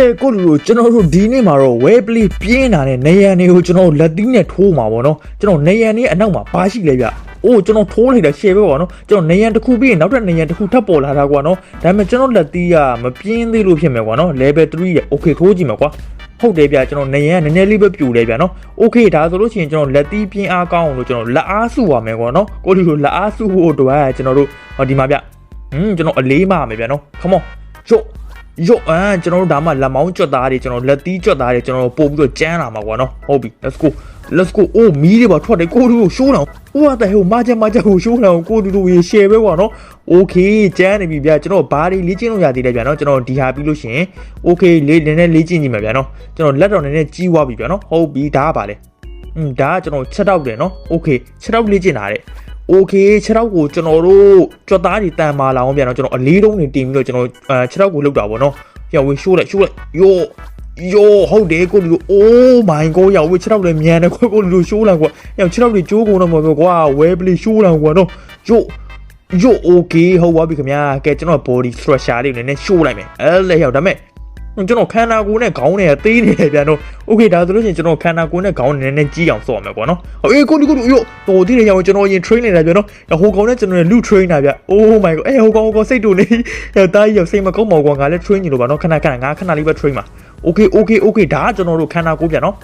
ကဲကိုလူတို့ကျွန်တော်တို့ဒီနေ့မှာတော့ web play ပြင်းတာနဲ့နေရန်တွေကိုကျွန်တော်တို့လက်သီးနဲ့ထိုးမှာပေါ့နော်ကျွန်တော်နေရန်တွေအနောက်မှာဘာရှိလဲဗျအိုးကျွန်တော်ထိုးလိုက်တာ share ပဲပေါ့နော်ကျွန်တော်နေရန်တစ်ခုပြီးရင်နောက်ထပ်နေရန်တစ်ခုထပ်ပေါ်လာတာကွာနော်ဒါပေမဲ့ကျွန်တော်လက်သီးကမပြင်းသေးလို့ဖြစ်မယ်ကွာနော် level 3ရဲ့ okay ထိုးကြည့်မယ်ကွာဟုတ်တယ်ဗျကျွန်တော်နေရန်ကနည်းနည်းလေးပဲပြူတယ်ဗျနော် okay ဒါဆိုလို့ရှိရင်ကျွန်တော်လက်သီးပြင်းအားကောင်းအောင်လို့ကျွန်တော်လက်အားစုပါမယ်ကွာနော်ကိုလူတို့လက်အားစုဖို့အတွက်ကျွန်တော်တို့ဟောဒီမှာဗျဟင်းကျွန်တော်အလေးမှာမယ်ဗျနော် come on ကျုပ် ရော့အာကျွန်တော်တို့ဒါမှလက်မောင်းကြွက်သားတွေကျွန်တော်လက်သီးကြွက်သားတွေကျွန်တော်ပို့ပြီးတော့ကျန်းလာမှာကွာနော်ဟုတ်ပြီ let's go let's go အိုးမီးတွေပါထွက်တယ်ကိုတို့ရှိုးလောင်ဟိုကတဲ့ဟိုမကြမကြဟိုရှိုးလောင်ကိုတို့ရေ share ပဲကွာနော် okay ကျန်းနေပြီဗျာကျွန်တော်ဘာတွေလေ့ကျင့်လို့ရသေးတယ်ဗျာနော်ကျွန်တော်ဒီဟာပြီးလို့ရှိရင် okay လေးနည်းနည်းလေ့ကျင့်ကြည့်မှာဗျာနော်ကျွန်တော်လက်တော်နည်းနည်းကြီးသွားပြီဗျာနော်ဟုတ်ပြီဒါကပါလေอืมဒါကကျွန်တော်ချက်တော့တယ်နော် okay ချက်တော့လေ့ကျင့်တာတဲ့ โอเคခြေထောက်ကိုကျွန်တော်တို့ကြွက်သားတွေတန်မာလာအောင်ပြန်တော့ကျွန်တော်အလေးတုံးတွေတင်ပြီးတော့ကျွန်တော်အဲခြေထောက်ကိုလှုပ်တာပေါ့နော်ပြောင်းဝေးရှိုးလိုက်ရှိုးလိုက်ယောယောဟုတ်တယ်ကိုလူအိုးမိုင်ကိုရောက်ဝေးခြေထောက်လည်းမြန်တယ်ကိုကိုလူရှိုးလိုက်ကွာရောက်ခြေထောက်တွေကျိုးကုန်တော့မှာပဲကွာဝဲပလီရှိုးလိုက်ကွာနော်ယောယောโอเคဟုတ်ပါပြီခင်ဗျာကဲကျွန်တော် body structure လေးကိုနည်းနည်းရှိုးလိုက်မယ်အဲလေရောက်ဒါမဲ့ ကျွန်တော်ခန္ဓာကိုယ်နဲ့ခေါင်းနဲ့သေးနေတယ်ဗျာနော်โอเคဒါဆိုလို့ရှိရင်ကျွန်တော်ခန္ဓာကိုယ်နဲ့ခေါင်းနဲ့နည်းနည်းကြီးအောင်စော့မယ်ပေါ့နော်အေးကိုလူကိုလူယောတော်သေးတယ်ရောက်ကျွန်တော်ရင် train နေတာဗျာနော်ဟိုကောင်နဲ့ကျွန်တော်လူ train တာဗျာ oh my god အေးဟိုကောင်ဟိုကောင်စိတ်တူနေရောက်သားကြီးရောက်စိတ်မကောင်းပါဘူးကွာငါလည်း train နေလို့ပါနော်ခဏခဏငါခဏလေးပဲ train ပါ okay okay okay ဒါကကျွန်တော်တို့ခန္ဓာကိုယ်ဗျာနော်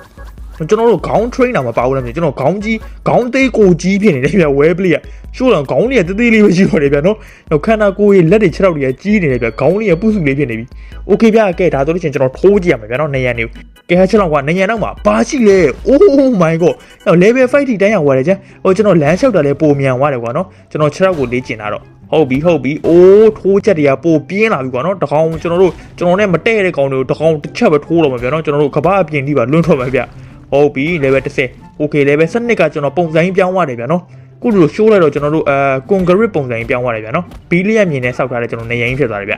ကျွန်တော်တို့ခေါင်း train တာမပါဘူးလားမြေကျွန်တော်ခေါင်းကြီးခေါင်းသေးကိုကြီးဖြစ်နေတယ်ဗျာ web play ကရှိုးတော့ခေါင်းလေးကသေးသေးလေးပဲရှိတော့တယ်ဗျာနော်တော့ခန္ဓာကိုယ်ရဲ့လက်တွေခြေထောက်တွေကကြီးနေတယ်ဗျာခေါင်းလေးကပုစုလေးဖြစ်နေပြီ okay ဗျာကဲဒါဆိုလို့ချင်းကျွန်တော်ထိုးကြည့်ရမယ်ဗျာနော်နေရန်နေကဲဟာချက်တော့ကွာနေရန်တော့မှာဘာရှိလဲ oh my god ဟို level 5ထိတန်းရောက်သွားတယ်ကျန်ဟိုကျွန်တော်လမ်းလျှောက်တာလည်းပုံမြန်သွားတယ်ကွာနော်ကျွန်တော်ခြေထောက်ကိုလေ့ကျင်တာတော့ဟုတ်ပြီဟုတ်ပြီအိုးထိုးချက်တွေကပိုပြင်းလာပြီကွာနော်တကောင်ကျွန်တော်တို့ကျွန်တော်နဲ့မတဲ့တဲ့ကောင်တွေကိုတကောင်တစ်ချက်ပဲထိုးတော့မှာဗျာနော်ကျွန်တော်တို့ကဘာအပြင်ကြီးပါလွန်းထွက်မှာဗျာ ဟုတ်ပြီ level 30 okay level 7ကကျွန်တော်ပုံစံကြီးပြောင်းသွားတယ်ဗျာနော်ခုလိုရှိုးလိုက်တော့ကျွန်တော်တို့အဲကွန်ကရစ်ပုံစံကြီးပြောင်းသွားတယ်ဗျာနော်ဘီလီယံမြင်နဲ့စောက်ထားတဲ့ကျွန်တော်နေရင်ဖြစ်သွားတယ်ဗျာ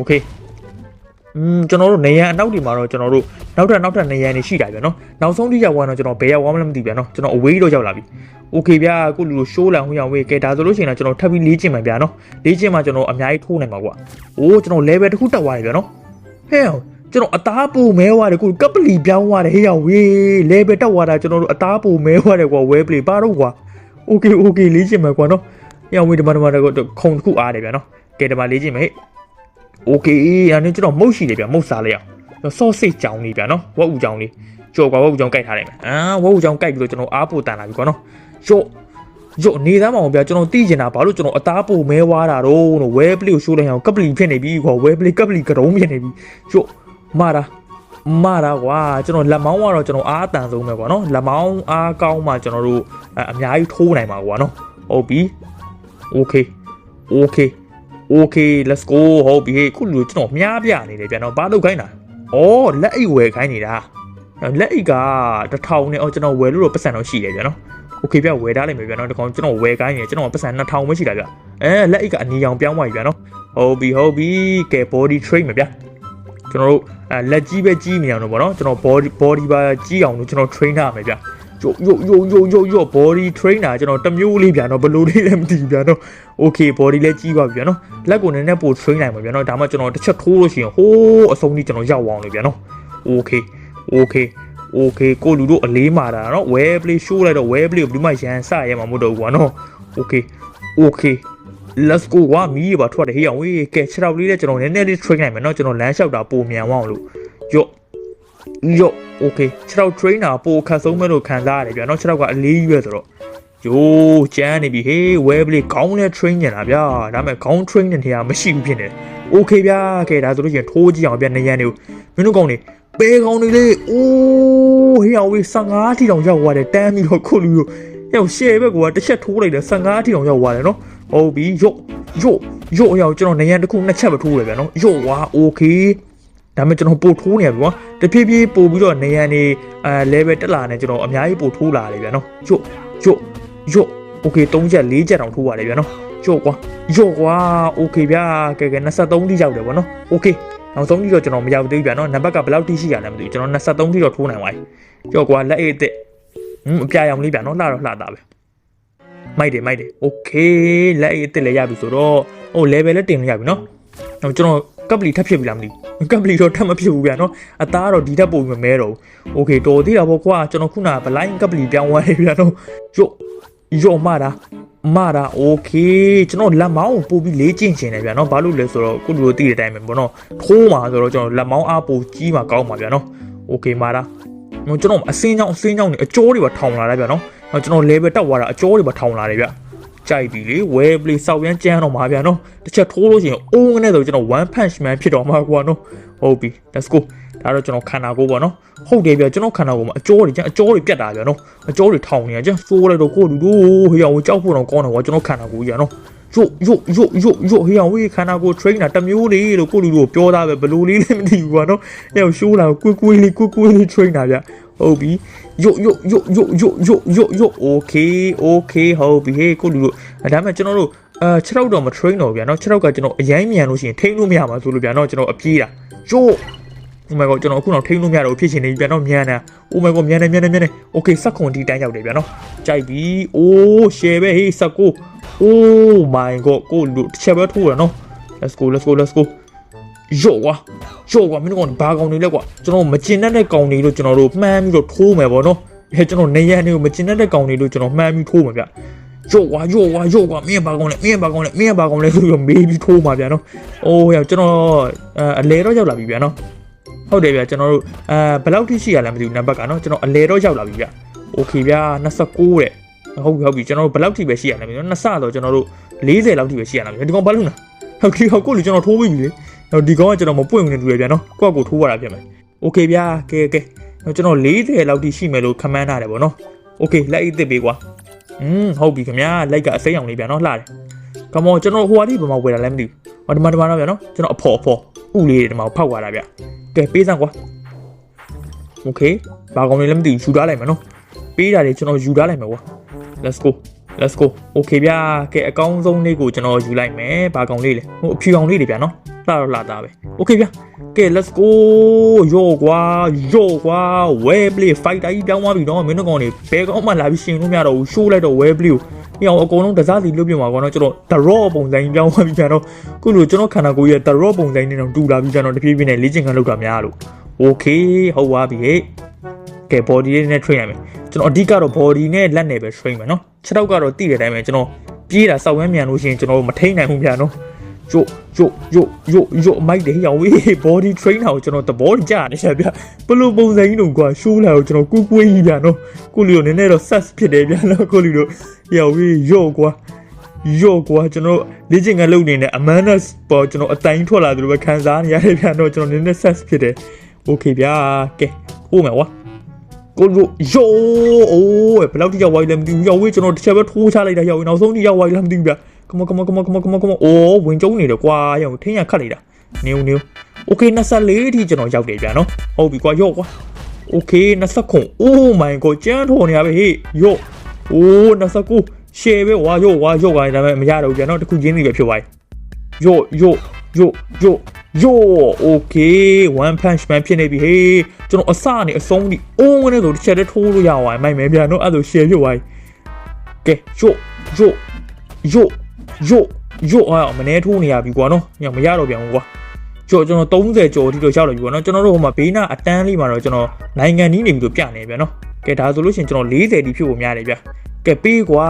okay อืมကျွန်တော်တို့နေရန်အနောက်ဒီမှာတော့ကျွန်တော်တို့နောက်ထပ်နောက်ထပ်နေရန်တွေရှိတာဗျာနော်နောက်ဆုံးထိရောက်သွားတော့ကျွန်တော်ဘယ်ရောက်သွားမလဲမသိဗျာနော်ကျွန်တော်အဝေးတော့ရောက်လာပြီโอเคဗျာအခုလူလိုရှိုးလန်ဟိုရောက်ဝေးကဲဒါဆိုလို့ရှိရင်တော့ကျွန်တော်ထပ်ပြီးလေ့ကျင့်မှာဗျာနော်လေ့ကျင့်မှာကျွန်တော်အများကြီးထိုးနိုင်မှာကွာအိုးကျွန်တော် level တစ်ခုတက်သွားပြီဗျာနော်ဟဲ့ ကျွန်တော်အသားပူမဲသွားတယ်ခုကပ်ပလီပြောင်းသွားတယ်ဟေးရောက်ဝေး level တက်သွားတာကျွန်တော်တို့အသားပူမဲသွားတယ်ကွာ web play ပါတော့ကွာโอเคโอเคလေ့ကျင့်မှာကွာနော်ရောက်ဝေးဒီမှာဒီမှာခုံတစ်ခုအားတယ်ဗျာနော်ကဲဒီမှာလေ့ကျင့်မယ်ဟဲ့ โอเคအဲ့ဒါနဲ့ကျွန်တော်မုတ်ရှိတယ်ဗျမုတ်စားလိုက်အောင်ဆော့စိတ်ကြောင်းလေးဗျနော်ဝက်ဥကြောင်းလေးကြော်ကွာဝက်ဥကြောင်းကြိုက်ထားလိုက်မယ်အာဝက်ဥကြောင်းကြိုက်ပြီးတော့ကျွန်တော်အားပို့တန်လာပြီကွာနော်ရော့ရော့နေသားမအောင်ဗျကျွန်တော်သိကျင်တာဘာလို့ကျွန်တော်အသားပို့မဲွားတာတော့လို့ဝဲပလီကိုရှိုးလိုက်အောင်ကပ်ပလီဖြစ်နေပြီကွာဝဲပလီကပ်ပလီကရုံးဖြစ်နေပြီရော့ မာတာမာတာကွာကျွန်တော်လက်မောင်းကတော့ကျွန်တော်အားအတန်ဆုံးပဲကွာနော်လက်မောင်းအားကောင်းမှကျွန်တော်တို့အများကြီးထိုးနိုင်မှာကွာနော်ဟုတ်ပြီโอเคโอเค okay let's go ဟုတ်ပြီခုလူကျွန်တော်မြားပြနေတယ်ဗျာနော်ဘာလုပ်ခိုင်းတာဩလက်အိတ်ဝယ်ခိုင်းနေတာလက်အိတ်ကတစ်ထောင်နဲ့ဩကျွန်တော်ဝယ်လို့တော့ပတ်စံတော့ရှိတယ်ဗျာနော် okay ဗျဝယ်ထားလိုက်မယ်ဗျာနော်ဒီကောင်ကျွန်တော်ဝယ်ခိုင်းနေကျွန်တော်ပတ်စံ2000ပဲရှိတာဗျာအဲလက်အိတ်ကအနီရောင်ပြောင်းသွားပြီဗျာနော်ဟုတ်ပြီဟုတ်ပြီကဲ body train မယ်ဗျာ ကျွန်တော်တို့အဲလက်ကြီးပဲကြီးနေအောင်လို့ပေါ့နော်ကျွန်တော် body body ပါကြီးအောင်လို့ကျွန်တော် train ထားမယ်ဗျာယိုယိုယိုယိုယိုယို body trainer ကျွန်တော်တစ်မျိုးလေးဗျာနော်ဘယ်လိုလေးလဲမသိဘူးဗျာနော် okay body လည်းကြီးပါပြီဗျာနော်လက်ကိုနည်းနည်းပို train နိုင်မှာဗျာနော်ဒါမှကျွန်တော်တစ်ချက်ထိုးလို့ရှိရင်ဟိုးအဆုံးကြီးကျွန်တော်ရောက်အောင်လေဗျာနော် okay okay okay ကိုလူတို့အလေးမာတာနော် wear play show လိုက်တော့ wear play ကိုဘယ်သူမှရန်စရမှာမဟုတ်တော့ဘူးကွာနော် okay okay let's go ကွာမီးရပါထွက်တယ်ဟေးအောင်ဝေးကဲခြေထောက်လေးလည်းကျွန်တော်နည်းနည်းလေး train နိုင်မယ်နော်ကျွန်တော်လမ်းလျှောက်တာပုံမြန်အောင်လို့ယော့ယော့ okay ခြေထောက် trainer ပိုခတ်ဆုံးမဲ့လို့ခံစားရတယ်ဗျာနော်ခြေထောက်ကအလေးကြီးပဲဆိုတော့ယိုးကျန်းနေပြီဟေးဝဲပလေးခေါင်းလဲ train ညင်တာဗျာဒါပေမဲ့ခေါင်း train တဲ့နေရာမရှိဘူးဖြစ်နေတယ် okay ဗျာကဲဒါဆိုလို့ရှိရင်ထိုးကြည့်အောင်ဗျာနေရန်တွေကိုမင်းတို့ကောင်းနေပဲကောင်းနေလေအိုးဟေးအောင်ဝေး15ထီတောင်ရောက်သွားတယ်တန်းပြီးတော့ခုလူရောရောက်ရှယ်ဘက်ကတစ်ချက်ထိုးလိုက်တယ်15ထီတောင်ရောက်သွားတယ်နော် ဟုတ်ပြီယော့ယော့ယော့ရောက်ကျွန်တော်နေရန်တစ်ခုနှစ်ချက်ပဲထိုးတယ်ဗျာနော်ယော့ဝါ okay ဒါပေမဲ့ကျွန်တော်ပို့ထိုးနေရပြီကွာတဖြည်းဖြည်းပို့ပြီးတော့နေရန်နေအဲ level တက်လာနေကျွန်တော်အများကြီးပို့ထိုးလာတယ်ဗျာနော်ယော့ယော့ ယော့โอเค3ချက်4ချက်တောင်ထိုးရတယ်ဗျာနော်ယော့ကွာယော့ကွာโอเคဗျာကဲကဲ23တိရောက်တယ်ဗောနော်โอเคနောက်ဆုံးတိတော့ကျွန်တော်မရောက်သေးဘူးဗျာနော်နံပါတ်ကဘယ်လောက်တိရှိရလဲမသိဘူးကျွန်တော်23တိတော့ထိုးနိုင်ပါပြီယော့ကွာလက်အိတ်အစ်စ်ဟွန်းအပြာရောင်လေးဗျာနော်လှတော့လှတာပဲ မိုက်တယ်မိုက်တယ်โอเคလက်အိတ်အစ်စ်လည်းရပြီဆိုတော့ဟို level လည်းတင်လို့ရပြီနော်တော့ကျွန်တော်က ကပ်ပလီထပ်ဖြစ်ပြီလားမသိဘူးကပ်ပလီတော့ထပ်မဖြစ်ဘူးဗျာနော်အသားကတော့ဒီထက်ပိုပြီးမမဲတော့ဘူးโอเคတော်သေးတာပေါ့ကွာကျွန်တော်ခုနကဘလိုင်းကပ်ပလီပြောင်းသွားတယ်ဗျာနော်ရော့ရော့မတာမတာโอเคကျွန်တော်လက်မောင်းကိုပို့ပြီးလေးကျင့်ချင်တယ်ဗျာနော်ဘာလို့လဲဆိုတော့ခုလူတို့သိတဲ့အတိုင်းပဲပေါ့နော်ထိုးမှာဆိုတော့ကျွန်တော်လက်မောင်းအားပိုကြီးမှာကောင်းမှာဗျာနော်โอเคမာတာကျွန်တော်အစင်းချောင်းအစင်းချောင်းနေအကျိုးတွေပါထောင်လာတယ်ဗျာနော် ကျွန်တော် level တက်သွားတာအကျိုးတွေပါထောင်လာတယ်ဗျာကြိုက်ပြီလေ well play စောက်ရမ်းကြမ်းတော့မှာဗျာနော်တစ်ချက်ထိုးလို့ရှိရင်အိုးငနဲ့ဆိုကျွန်တော် one punch man ဖြစ်တော့မှာကွာနော်ဟုတ်ပြီ let's go ဒါတော့ကျွန်တော်ခန္ဓာကိုယ်ပေါ့နော်ဟုတ်တယ်ဗျာကျွန်တော်ခန္ဓာကိုယ်မှာအကျော်တွေကျန်အကျော်တွေပြတ်တာဗျာနော်အကျော်တွေထောင်နေတာကျန်စိုးလိုက်တော့ကိုလူတို့ဟေးအောင်ကြောက်ဖို့တော့ကောင်းတယ်ကွာကျွန်တော်ခန္ဓာကိုယ်ကြီးနော်ယို့ယို့ယို့ယို့ယို့ဟေးအောင်ဝေးခန္ဓာကိုယ် trainer တစ်မျိုးလေးလို့ကိုလူတို့ပြောတာပဲဘလို့လေးလည်းမသိဘူးကွာနော်အဲ့ရှိုးလာကွေးကွေးလေးကွေးကွေးလေး trainer ဗျာ ဟုတ်ပြီယို့ယို့ယို့ယို့ယို့ယို့ယို့ယို့ okay okay ဟုတ်ပြီဟေးကိုလူတို့ဒါမှကျွန်တော်တို့အဲ6ရောက်တော့မ train တော့ဗျာနော်6ရောက်ကကျွန်တော်အရင်မြန်လို့ရှိရင်ထိန်းလို့မရမှာဆိုလို့ဗျာနော်ကျွန်တော်အပြေးတာယို့ Oh my god ကျွန်တော်အခုတော့ထိန်းလို့မရတော့ဖြစ်ချင်နေပြီဗျာနော်မြန်တာ Oh my god မြန်နေမြန်နေမြန်နေ Okay စက်ခွန်ဒီတန်းရောက်တယ်ဗျာနော်ကြိုက်ပြီ Oh share ပဲဟေးစက်ကို Oh my god ကိုလူတစ်ချက်ပဲထိုးရနော် Let's go let's go let's go ရော့ကွာရော့ကွာမင်းတို့ကဘာကောင်တွေလဲကွာကျွန်တော်မကျင်တတ်တဲ့ကောင်တွေလို့ကျွန်တော်တို့မှန်းပြီးတော့ထိုးမယ်ပေါ့နော်အဲကျွန်တော်နေရန်တွေကိုမကျင်တတ်တဲ့ကောင်တွေလို့ကျွန်တော်မှန်းပြီးထိုးမယ်ဗျရော့ကွာရော့ကွာရော့ကွာမင်းဘာကောင်လဲမင်းဘာကောင်လဲမင်းဘာကောင်လဲဆိုတော့မေးပြီးထိုးမှာဗျာနော်အိုးဟဲ့ကျွန်တော်အလဲတော့ရောက်လာပြီဗျာနော် ဟုတ်တယ်ဗျကျွန်တော်တို့အဲဘယ်လောက်ထိရှိရလဲမသိဘူးနံပါတ်ကနော်ကျွန်တော်အလဲတော့ရောက်လာပြီဗျโอเคဗျာ29တဲ့ဟုတ်ပြီဟုတ်ပြီကျွန်တော်တို့ဘယ်လောက်ထိပဲရှိရလဲမသိဘူးနှစ်ဆတော့ကျွန်တော်တို့40လောက်ထိပဲရှိရလားဒီကောင်ဘာလို့လဲဟုတ်ကဲ့ဟုတ်ကိုလူကျွန်တော်ထိုးပြီးပြီလေ တော့ဒီကောင်ကကျွန်တော်မပွင့်ဝင်နေတူတယ်ဗျာနော်ကိုယ့်ကိုထိုးရတာဖြစ်မယ်โอเคဗျာကဲကဲကျွန်တော်40လောက်ထိရှိမယ်လို့ခမန်းထားတယ်ဗောနော်โอเคလိုက်အစ်စ်ပေးကွာอืมဟုတ်ပြီခင်ဗျာလိုက်ကအစိမ်းအောင်လေးဗျာနော်လှတယ်ကမောကျွန်တော်ဟိုဟာလေးဘယ်မှာဝယ်တာလဲမသိဘူးဟောဒီမှာဒီမှာတော့ဗျာနော်ကျွန်တော်အဖော်အဖော်ဥလေးဒီမှာဖောက်သွားတာဗျကဲပေးစမ်းကွာโอเคဘာကောင်လေးလည်းမသိဘူးယူထားလိုက်မယ်နော်ပေးတာတွေကျွန်တော်ယူထားလိုက်မယ်ကွာ let's go let's go okay ဗျာကဲအကောင်းဆုံးလေးကိုကျွန်တော်ယူလိုက်မယ်ဘာကောင်လေးလဲဟိုအဖြူအောင်လေးတွေဗျာနော် လှတော့လှသားပဲ okay ဗျာကဲ let's go ယောကွာယောကွာ well play fighter ကြီးပြောင်းသွားပြီနော်မင်းတို့ကောင်တွေဘယ်ကောင်မှလာပြီးရှင်လို့မရတော့ဘူး show လိုက်တော့ well play ကိုညောင်အကုန်လုံးတစားစီလွတ်ပြမှာကွာနော်ကျွန်တော် the raw ပုံစံကြီးပြောင်းသွားပြီဗျာနော်ခုလိုကျွန်တော်ခန္ဓာကိုယ်ရဲ့ the raw ပုံစံနဲ့တော့တူလာပြီဗျာနော်တဖြည်းဖြည်းနဲ့လေ့ကျင့်ခန်းလုပ်တာများလို့ okay ဟုတ်ပါပြီဟဲ့ကဲ body နဲ့ train ရမယ်ကျွန်တော်အဓိကတော့ body နဲ့လက်နဲ့ပဲ train မယ်နော်ခြေထောက်ကတော့တိတဲ့အတိုင်းပဲကျွန်တော်ပြေးတာစောက်ဝမ်းမြန်လို့ရှိရင်ကျွန်တော်မထိန်နိုင်ဘူးဗျာနော် ယို့ယို့ယို့ယို့ယို့မိုက်တယ်ရောင်ဝေး body trainer ကိုကျွန်တော်သဘောကျနေရဗျဘလို့ပုံစံကြီးတော့ကွာ show လာကိုကျွန်တော်ကူးကွေးကြီးဗျာနော်ကိုလီကိုနည်းနည်းတော့ set ဖြစ်တယ်ဗျာနော်ကိုလီတို့ရောင်ဝေးယော့ကွာယော့ကွာကျွန်တော်လေ့ကျင့်ခန်းလုပ်နေတဲ့အမန်နက်ပေါ်ကျွန်တော်အတိုင်းထွက်လာတယ်လို့ပဲခံစားနေရတယ်ဗျာနော်ကျွန်တော်နည်းနည်း set ဖြစ်တယ် okay ဗျာကဲဟိုမယ်ဝါကိုလိုယိုအိုးဘယ်လောက်ထိရောက်သွားပြီလဲမသိဘူးရောက်ဝေးကျွန်တော်တစ်ချက်ပဲထိုးချလိုက်တာရောက်ဝေးနောက်ဆုံးထိရောက်သွားပြီလားမသိဘူးဗျာ come on come on come on come on come on come on အိုးဝင်ကျုံနေတယ်ကွာရောက်ထင်းရခတ်လိုက်တာနေဦးနေဦး okay 24အထိကျွန်တော်ရောက်တယ်ဗျာနော်ဟုတ်ပြီကွာရောက်ကွာ okay 29 oh my god ကျန်းထော်နေရပဲဟေးယော့ oh 29 share ပဲဝါယော့ဝါယော့ကနေဒါပေမဲ့မရတော့ဘူးဗျာနော်တခုချင်းစီပဲဖြစ်သွားပြီယော့ယော့ယော့ယော့ယော့ okay one punch man ဖြစ်နေပြီဟေးကျွန်တော်အစနေအဆုံးဒီအိုးဝင်နေဆိုတစ်ချက်တည်းထိုးလို့ရသွားမိုက်မယ်ဗျာနော်အဲ့ဒါ share ဖြစ်သွားပြီကဲယော့ယော့ယော့ ယော့ယော့အားမနေထိုးနေရပြီကွာနော်ညမရတော့ပြန်ဘူးကွာကျော်ကျွန်တော်30ကျော်အထိတော့ရောက်လာပြီကွာနော်ကျွန်တော်တို့ဟိုမှာဘေးနာအတန်းလေးမှာတော့ကျွန်တော်နိုင်ငံနီးနေပြီလို့ပြနေပြန်နော်ကဲဒါဆိုလို့ရှိရင်ကျွန်တော်40တိဖြစ်ဖို့များတယ်ဗျကဲပေးကွာ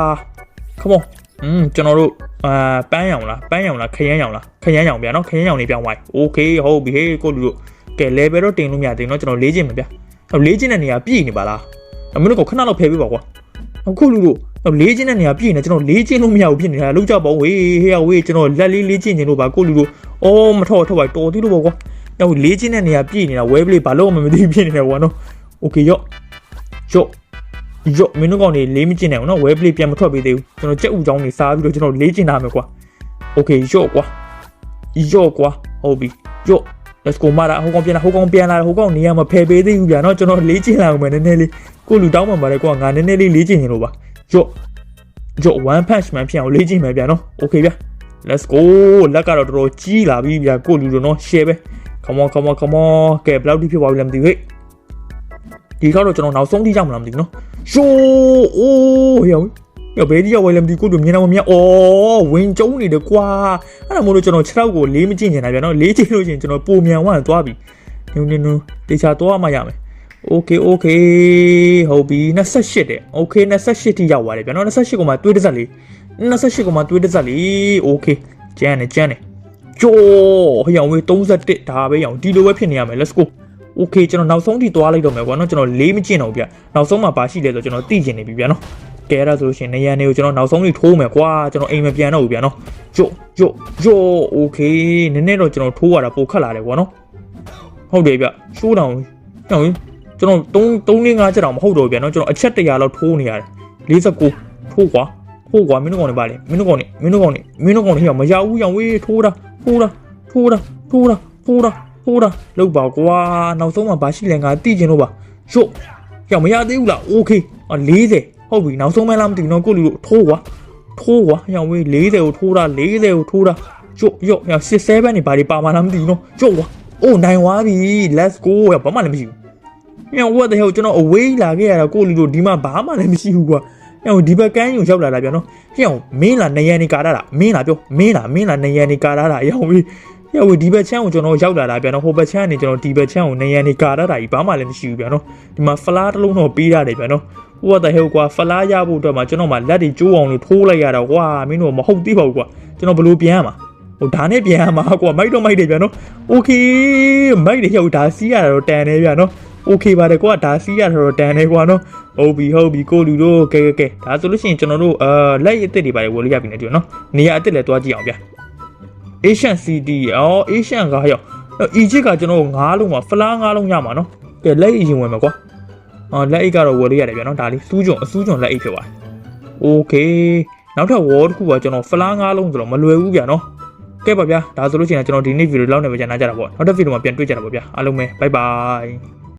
come on อืมကျွန်တော်တို့အာပန်းရောင်လားပန်းရောင်လားခရမ်းရောင်လားခရမ်းရောင်ဗျာနော်ခရမ်းရောင်လေးပြောင်းသွားပြီ okay ဟုတ်ပြီဟေးကိုလူတို့ကဲ level တော့တင်လို့မရသေးဘူးเนาะကျွန်တော်လေးချင်းမှာဗျဟိုလေးချင်းတဲ့နေရာပြည့်နေပါလားအမင်းတို့ကခဏလောက်ဖယ်ပေးပါကွာအခုလူတို့ လေးချင်းတဲ့နေရာပြည့်နေကျွန်တော်လေးချင်းလို့မရဘူးဖြစ်နေတာလောက်ကြပေါ့ဝေးဟေးဝေးကျွန်တော်လက်လေးလေးချင်းချင်လို့ပါကိုလူတို့အော်မထော့ထော့ပါတော်သေးလို့ပေါ့ကွာတော့လေးချင်းတဲ့နေရာပြည့်နေတာ web play ဘာလို့မှမသိဖြစ်နေတယ်ကွာနော် okay ရော့ရော့ရော့မင်းတို့ကောင်နေလေးမကျင်နိုင်ဘူးနော် web play ပြန်မထွက်ပေးသေးဘူးကျွန်တော်ကြက်ဥချောင်းနေစားပြီးတော့ကျွန်တော်လေးကျင်တာမယ်ကွာ okay ရော့ကွာရော့ကွာဟုတ်ပြီရော့ let's go မာတာဟိုကောင်ပြန်လာဟိုကောင်ပြန်လာဟိုကောင်နေရာမှာဖယ်ပေးသေးဘူးဗျာနော်ကျွန်တော်လေးကျင်လာအောင်မယ်နည်းနည်းလေးကိုလူတောင်းမှပါလေကွာငါနည်းနည်းလေးလေးကျင်နေလို့ပါ ရော့ရော့ one punch man ဖြစ်အောင်လေးကျင်မယ်ဗျာနော် okay ဗျာ let's go လက်ကတော့တော်တော်ကြီးလာပြီဗျာကိုလူတို့နော် share ပဲ come on come on come on ကဲဘယ်လောက်ထိဖြစ်သွားပြီလဲမသိဘူးဟဲ့ဒီကတော့ကျွန်တော်နောက်ဆုံးထိရောက်မလားမသိဘူးနော်ရှိုးအိုးဟေးရောဘယ်ဒီရောက်ဝဲလဲမသိကိုတို့မြင်တော့မမြင်ဩဝင်ကျုံနေတယ်ကွာအဲ့ဒါမို့လို့ကျွန်တော်6ထောက်ကိုလေးမကြည့်နေတာဗျာနော်လေးကြည့်လို့ရှိရင်ကျွန်တော်ပုံမြန်ဝမ်းသွားပြီနူးနူးနူးတေချာသွားမှရမယ် okay okay ဟုတ်ပြီ28တဲ့ okay 28ထိရောက်ပါတယ်ဗျာနော်28ကိုမှတွေးတစ်စက်လေး28ကိုမှတွေးတစ်စက်လေး okay ကျန်တယ်ကျန်တယ်ကြောဟရောင်ဝေး31ဒါပဲရောင်ဒီလိုပဲဖြစ်နေရမယ် let's go okay ကျွန်တော်နောက်ဆုံးထိသွားလိုက်တော့မယ်ကွာနော်ကျွန်တော်လေးမကျင့်တော့ဘူးဗျနောက်ဆုံးမှာပါရှိလဲဆိုကျွန်တော်သိကျင်နေပြီဗျာနော်ကဲရဆိုလို့ရှင်နေရန်တွေကိုကျွန်တော်နောက်ဆုံးထိထိုးမယ်ကွာကျွန်တော်အိမ်မပြန်တော့ဘူးဗျာနော်ကြော့ကြော့ကြော့ okay နည်းနည်းတော့ကျွန်တော်ထိုးရတာပိုခက်လာတယ်ကွာနော်ဟုတ်တယ်ဗျရှိုးတောင်တောင် ကျွန်တော်3 3 5ချက်တောင်မဟုတ်တော့ဘူးဗျာနော်ကျွန်တော်အချက်100လောက်ထိုးနေရတယ်49ထိုးကွာထိုးကွာမင်းတို့ကောင်နေပါလေမင်းတို့ကောင်နေမင်းတို့ကောင်နေမင်းတို့ကောင်နေဟိမရဘူးရောင်ဝေးထိုးတာထိုးတာထိုးတာထိုးတာထိုးတာထိုးတာလောက်ပါကွာနောက်ဆုံးမှဘာရှိလဲငါသိချင်လို့ပါရှု့ရောင်မရသေးဘူးလားโอเคအော်40ဟုတ်ပြီနောက်ဆုံးမှလားမသိဘူးနော်ကိုလူတို့ထိုးကွာထိုးကွာရောင်ဝေး40ကိုထိုးတာ40ကိုထိုးတာရှု့ရော့ရောင်67နေဘာတွေပါမလားမသိဘူးနော်ရှု့ကွာအိုးနိုင်သွားပြီ let's go ရဘာမှလည်းမရှိဘူး ။ ညောင် what the hell ကျွန်တော် away လာခဲ့ရတာကိုလူတို့ဒီမှာဘာမှလည်းမရှိဘူးကွာ။ညောင်ဒီဘက်ကန်းယူရောက်လာတာဗျာနော်။ညောင်မင်းလာနေရန်နေကာတာမင်းလာပြောမင်းလာမင်းလာနေရန်နေကာတာအယောင်ကြီး။ညောင်ဒီဘက်ချမ်းကိုကျွန်တော်ရောက်လာတာဗျာနော်။ဟိုဘက်ချမ်းကနေကျွန်တော်ဒီဘက်ချမ်းကိုနေရန်နေကာတာကြီးဘာမှလည်းမရှိဘူးဗျာနော်။ဒီမှာ flash တစ်လုံးတော့ပေးရတယ်ဗျာနော်။ what the hell ကွာ flash ရဖို့အတွက်မှာကျွန်တော်မှလက်တွေကျိုးအောင်လို့ထိုးလိုက်ရတာကွာမင်းတို့မဟုတ်သေးပါဘူးကွာ။ကျွန်တော်ဘယ်လိုပြန်ရမှာ။ဟိုဒါနဲ့ပြန်ရမှာကွာမိုက်တော့မိုက်တယ်ဗျာနော်။ okay မိုက်တယ်ရောက်ဒါစီးရတာတော့တန်တယ်ဗျာနော်။ okay ပါတယ်ကွာဒါစီးရတာတော့တန်တယ်ကွာနော်။ဟုတ်ပြီဟုတ်ပြီကိုလူတို့ကဲကဲကဲဒါဆိုလို့ရှိရင်ကျွန်တော်တို့အာလက်ရအစ်စ်တွေပါတယ်ဝယ်လို့ရပြီနေတူနော်။နေရာအစ်စ်လည်းတွားကြည့်အောင်ဗျာ။ Asian CD အော် Asian ကရောက်။ Egypt ကကျွန်တော်တို့၅လုံးမှာဖလား၅လုံးရမှာနော်။ကဲလက်အရင်ဝင်မယ်ကွာ။အော်လက်အိတ်ကတော့ဝယ်လို့ရတယ်ဗျာနော်ဒါလေးစူးကြုံအစူးကြုံလက်အိတ်ဖြစ်သွား။ okay နောက်ထပ် wall တစ်ခုကကျွန်တော်ဖလား၅လုံးဆိုတော့မလွယ်ဘူးဗျာနော်။ကဲပါဗျာဒါဆိုလို့ရှိရင်ကျွန်တော်ဒီနေ့ဗီဒီယိုလောက်နေပဲကြာနာကြတာပေါ့နောက်တစ်ဗီဒီယိုမှာပြန်တွေ့ကြတာပေါ့ဗျာအားလုံးပဲ bye bye